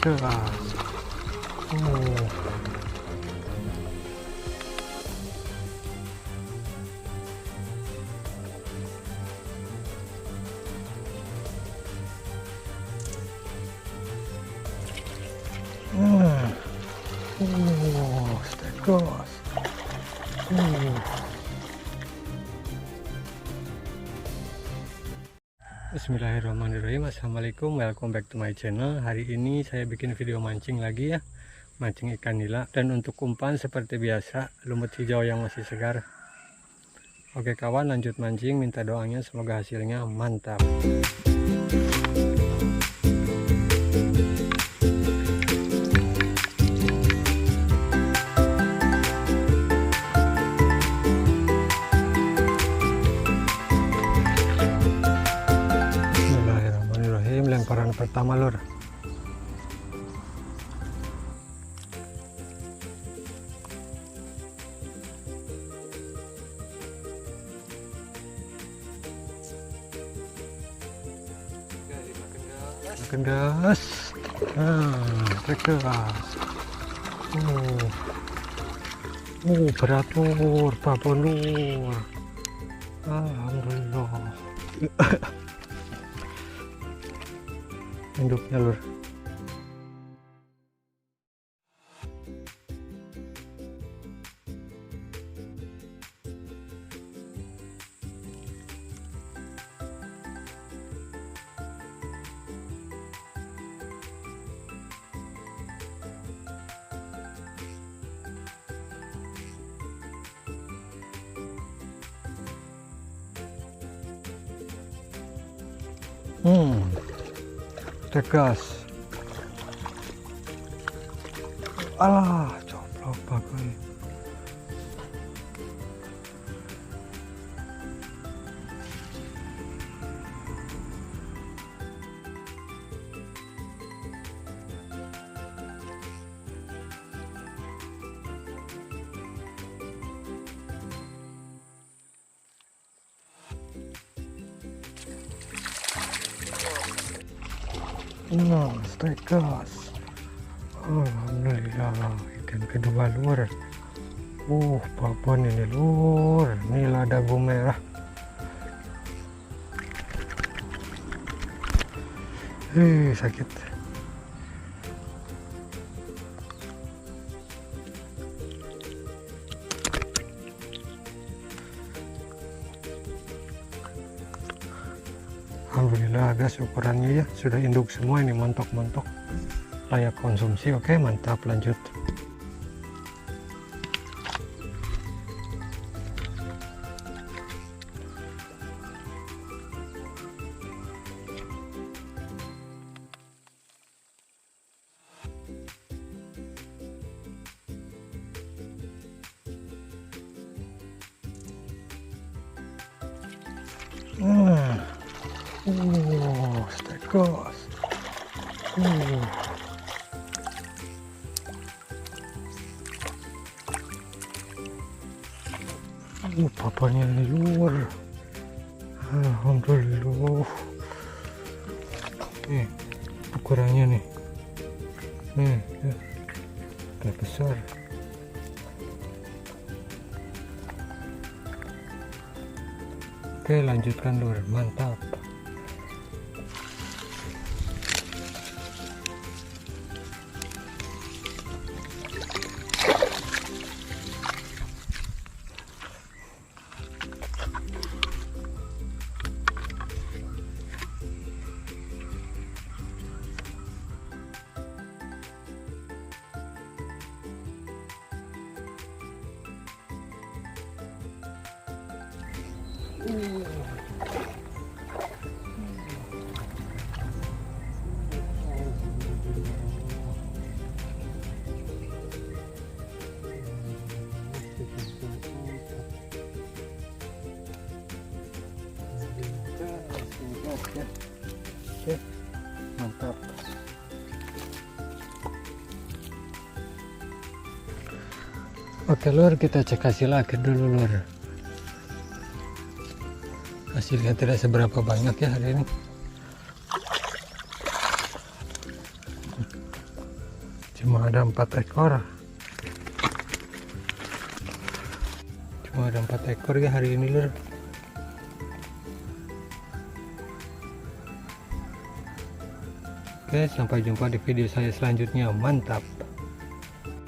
ah tegas oh Hmm. Oh, tegas. Oh. Bismillahirrahmanirrahim. Assalamualaikum. Welcome back to my channel. Hari ini saya bikin video mancing lagi ya. Mancing ikan nila. Dan untuk umpan seperti biasa Lumut hijau yang masih segar. Oke kawan lanjut mancing. Minta doanya semoga hasilnya mantap Lemparan pertama lur. Gas. Nah tegas oh oh berat lur. Babon lur. Alhamdulillah induknya lur hmm tegas alah coplok bagus Nah, tegas. Alhamdulillah, ikan kedua lur. Uh, babon ini lur. Nila dagu merah. Eh, sakit. Alhamdulillah gas ukurannya ya sudah induk semua ini montok-montok layak konsumsi oke mantap lanjut Hmm. Stekos. Uh. Uh, papanya luar. Alhamdulillah. Nih, ukurannya nih. Nih, ya. Agak besar. Oke, lanjutkan lur. Mantap. Oke mantap. Oke lur kita cek hasil akhir dulu lur hasilnya tidak seberapa banyak ya hari ini cuma ada empat ekor cuma ada empat ekor ya hari ini lur Oke, sampai jumpa di video saya selanjutnya. Mantap.